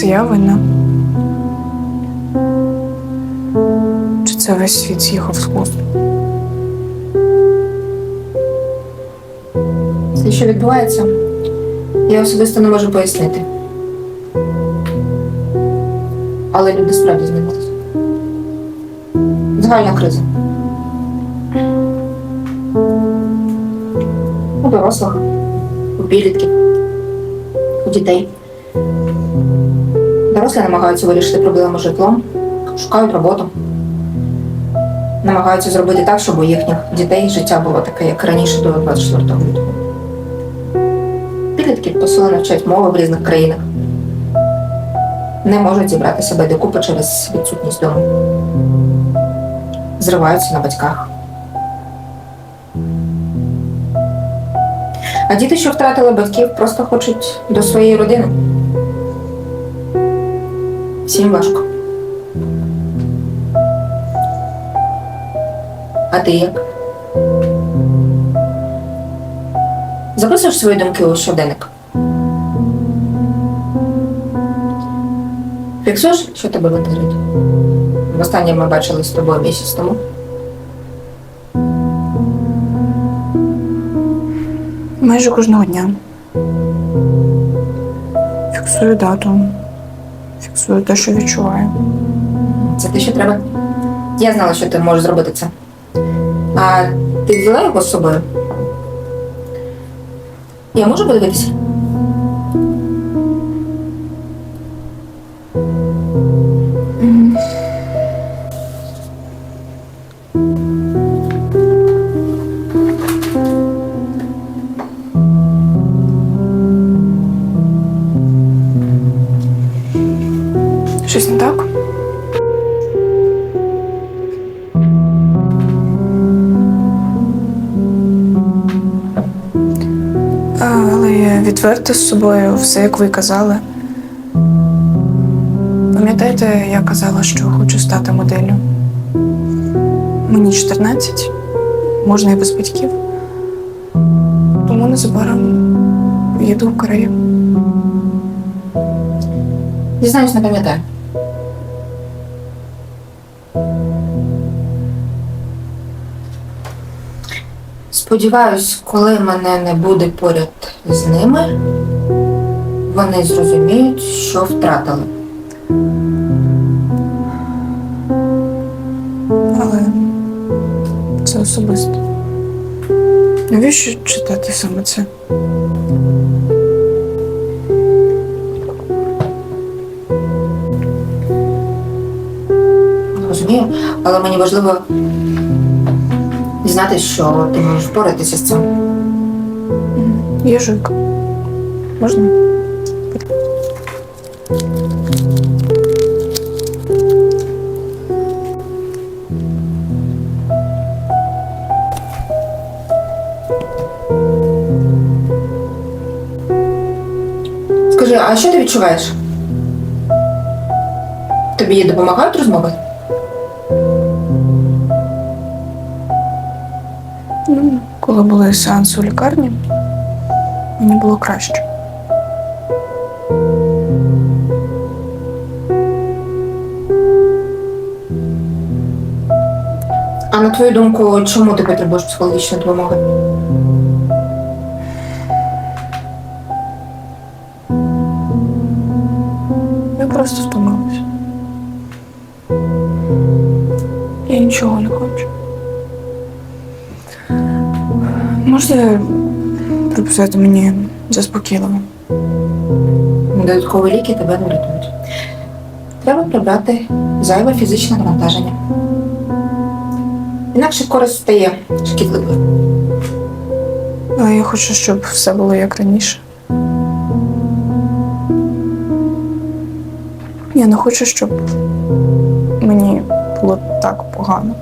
Це я. Чи це весь світ з'їхав з глузду? Все, що відбувається, я особисто не можу пояснити. Але люди справді змінилися. Загальна криза. У дорослих, у підлітків, у дітей. Дорослі намагаються вирішити проблему житлом, шукають роботу. Намагаються зробити так, щоб у їхніх дітей життя було таке, як раніше до 24 лютого. Підлітки посилено вчать мови в різних країнах. Не можуть зібрати себе докупи через відсутність дому. Зриваються на батьках. А діти, що втратили батьків, просто хочуть до своєї родини. Всім важко. А ти як? Записуєш свої думки у щоденник? Фіксуєш, що тебе винтерить? Востаннє ми бачились з тобою місяць тому. Майже кожного дня. Фіксую дату. Фіксую те, що відчуваю. Це те, що треба. Я знала, що ти можеш зробити це. А ти взяла його з собою? Я можу подивитися? Щось не так? Але я відверта з собою, все як ви казали. Пам'ятаєте, я казала, що хочу стати моделлю. Мені 14, можна і без батьків. Тому незабаром їду в Корею. Дізнаюсь, не пам'ятаю. Сподіваюсь, коли мене не буде поряд з ними, вони зрозуміють, що втратили. Але це особисто. Навіщо читати саме це? Розумію, але мені важливо дізнатися, що ти можеш впоратися з цим. Єжик. Можна? Скажи, а що ти відчуваєш? Тобі допомагають розмови? Ну, коли були сеанси у лікарні, мені було краще. А на твою думку, чому ти потребуєш психологічної допомоги? Я просто втомилася. Я нічого не хочу. Можете приписати мені заспокійливо? Додаткові ліки тебе не врятують. Треба прибрати зайве фізичне навантаження. Інакше користь стає шкідливою. Але я хочу, щоб все було як раніше. Я не хочу, щоб мені було так погано.